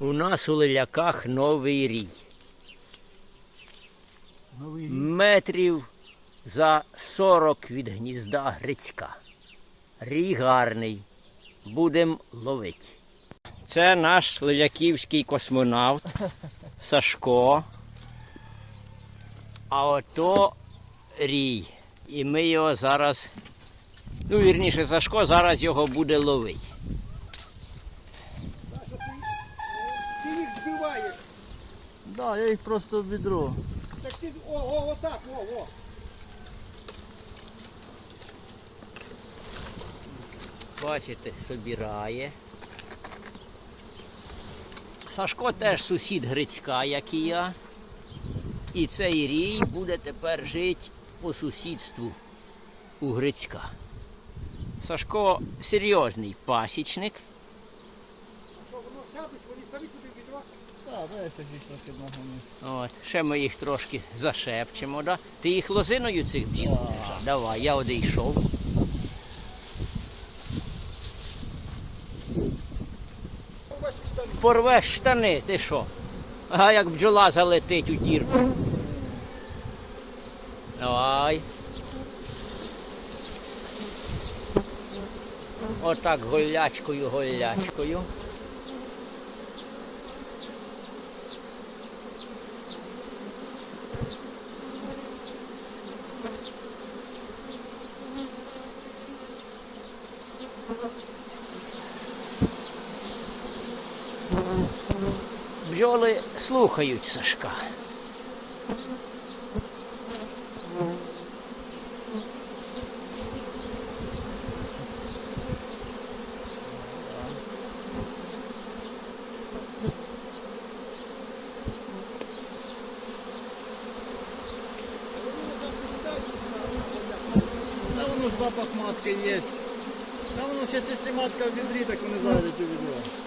У нас у лиляках новий рій. Новий рік. Метрів за 40 від гнізда Грицька. Рій гарний. Будем ловити. Це наш лиляківський космонавт Сашко. А ото рій. І ми його зараз. Ну, вірніше, Сашко зараз його буде ловити. Ти їх збиваєш. Я їх просто в відро. Так ти, о, о, отак, о, о. Бачите, собирає. Сашко теж сусід Грицька, як і я. І цей рій буде тепер жити по сусідству у Грицька. Сашко серйозний пасічник. А що, воно сядуть, вони самі туди в відро? Так, їх трохи нагоню. От, ще ми їх трошки зашепчемо. Да? Ти їх лозиною цих бджіл? Держав? Давай, я одійшов. Порвеш штани, ти що? А як бджола залетить у дірку. Давай. Отак голячкою, голячкою. Бджоли слухають Сашка. Запах матки є. Та воно ще якщо матка в відрі, так вони зайдуть у відро.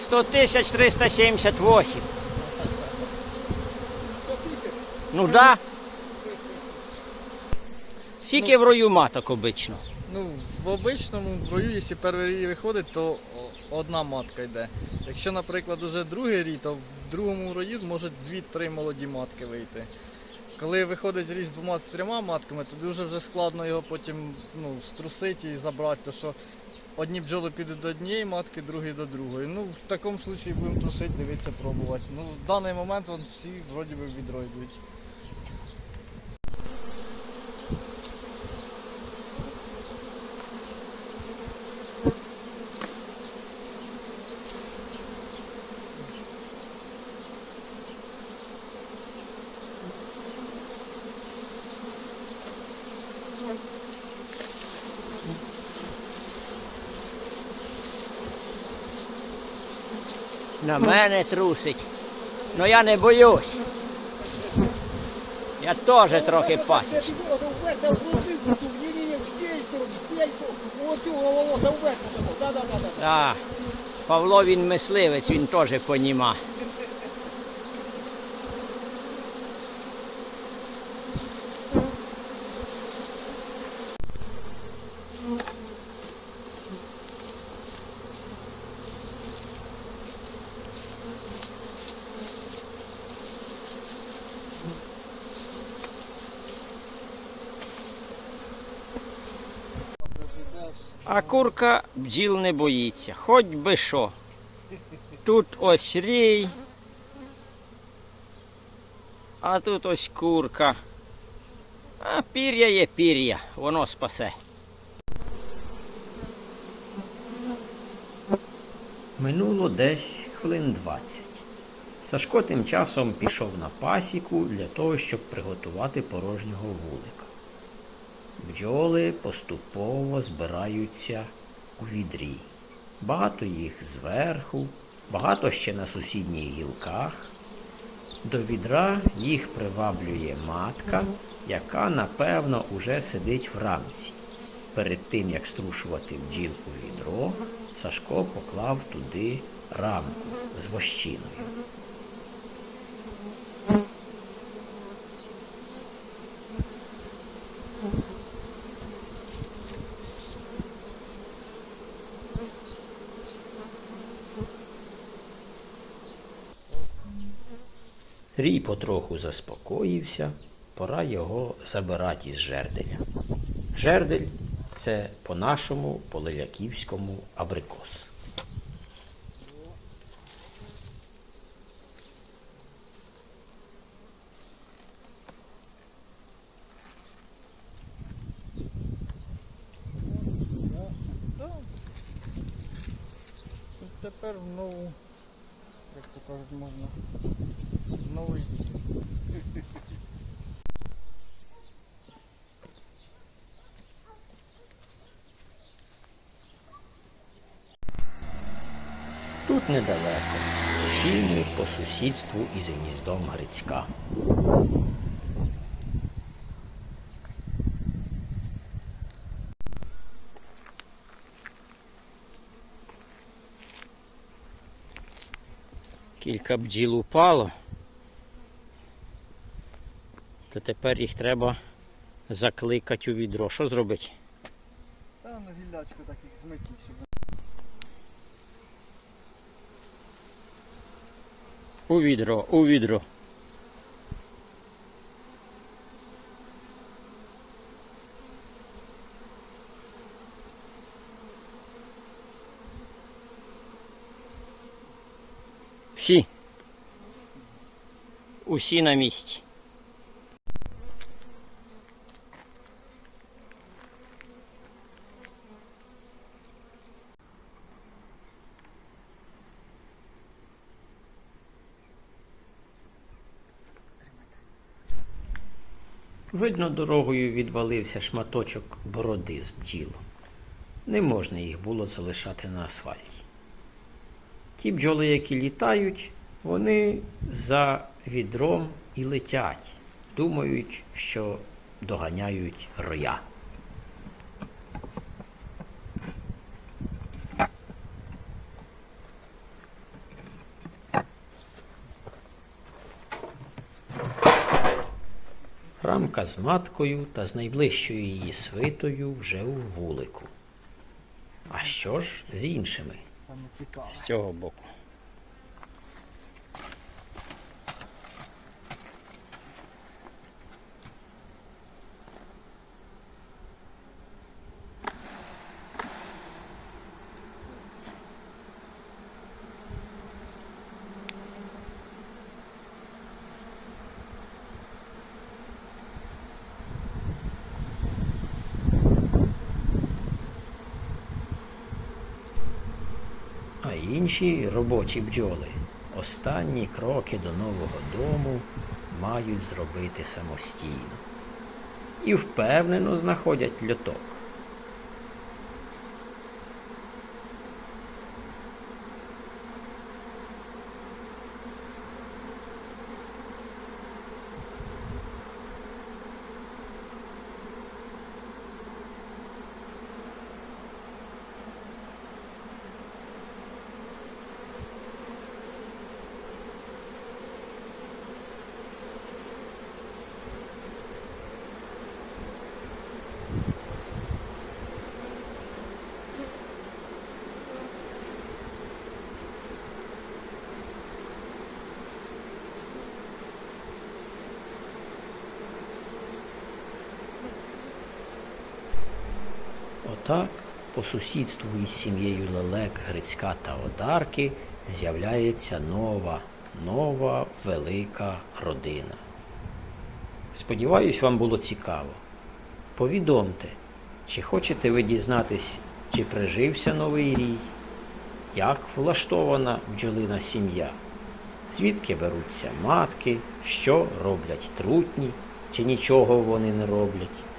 Сто тисяч 378. Ну да. Скільки в рою маток обично? Ну, в обичному рою, якщо перший виходить, то одна матка йде. Якщо, наприклад, уже другий рій, то в другому рої може дві-три молоді матки вийти. Коли виходить рій з двома з трьома матками, то дуже вже складно його потім ну, струсити і забрати, тому що одні бджоли підуть до однієї матки, другі до другої. Ну, в такому випадку будемо трусити, дивитися, пробувати. Ну, в даний момент вон всі вроді би в На мене трусить. Ну я не боюсь. Я теж трохи пасіч. Вверх, там внутрі, тут, ні-ні-ні, в тій стороні, в тій стороні. Оцю, о, о, о, там вверх, да, да, да, да. Так. Павло він мисливець, він теж поніма. А курка бджіл не боїться, хоч би що. Тут ось рій, а тут ось курка. А пір'я є пір'я, воно спасе. Минуло десь хвилин 20. Сашко тим часом пішов на пасіку для того, щоб приготувати порожнього вулика. Бджоли поступово збираються у відрі. Багато їх зверху, багато ще на сусідніх гілках. До відра їх приваблює матка, яка напевно уже сидить в рамці. Перед тим як струшувати бджіл у відро, Сашко поклав туди рамку з вощиною. Рій потроху заспокоївся, пора його забирати із жерделя. Жердель це по-нашому, по-леляківському абрикос. Тепер в нову, як то кажуть, можна. Новий. Тут недалеко. Всі ми по сусідству із гніздом Грицька. Кілька бджіл упало. То тепер їх треба закликати у відро. Що зробити? Та на гіллячку таких зметіть, щоб У відро, у відро. Всі. Усі на місці. Видно, дорогою відвалився шматочок бороди з бджіл. Не можна їх було залишати на асфальті. Ті бджоли, які літають, вони за відром і летять, думають, що доганяють роя. Рамка з маткою та з найближчою її свитою вже у вулику. А що ж з іншими? З цього боку. А інші робочі бджоли останні кроки до нового дому мають зробити самостійно. І впевнено знаходять льоток. Отак, по сусідству із сім'єю Лелек, Грицька та Одарки з'являється нова, нова велика родина. Сподіваюсь, вам було цікаво. Повідомте, чи хочете ви дізнатись, чи прижився новий рій, як влаштована бджолина сім'я, звідки беруться матки, що роблять трутні, чи нічого вони не роблять.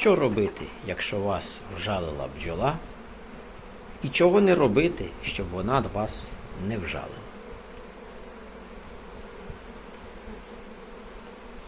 Що робити, якщо вас вжалила бджола? І чого не робити, щоб вона вас не вжалила?